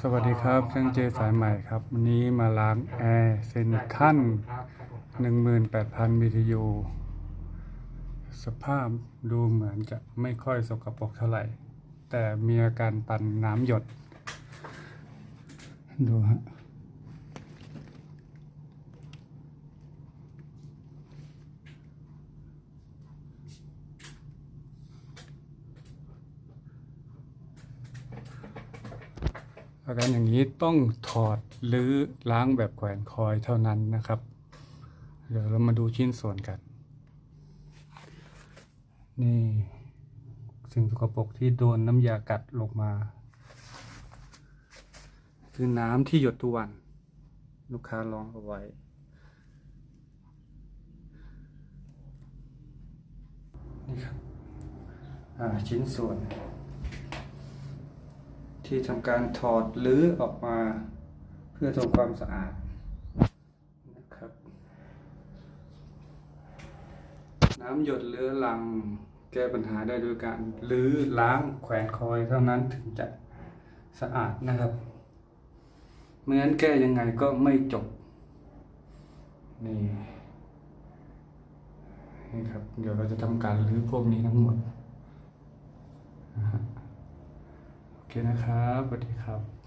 สวัสดีครับช่างเจสายใหม่ครับ วันนี้มาล้างแอร์เซนทัน18,000 BTU สภาพดูเหมือนจะไม่ค่อยสกปรกเท่าไหร่ แต่มีอาการตันน้ำหยด ดูฮะ อาการอย่างนี้ต้องถอดหรือล้างแบบแขวนคอยเท่านั้นนะครับ เดี๋ยวเรามาดูชิ้นส่วนกัน นี่สิ่งสกปรกที่โดนน้ำยากัดลงมา คือน้ำที่หยดทุกวัน ลูกค้าลองเอาไว้ นี่ครับ อ่าชิ้นส่วน ที่ทำการถอดหรือออกมา เพื่อทำความสะอาดนะครับ น้ำหยดเรื้อรังแก้ปัญหาได้โดยการหรือล้างแขวนคอยเท่านั้นถึงจะสะอาดนะครับไม่งั้นแก้ยังไงก็ไม่จบ นี่นี่ครับ เดี๋ยวเราจะทำการรื้อพวกนี้ทั้งหมดนะฮะ โอ เคนะครับสวัสดีครับ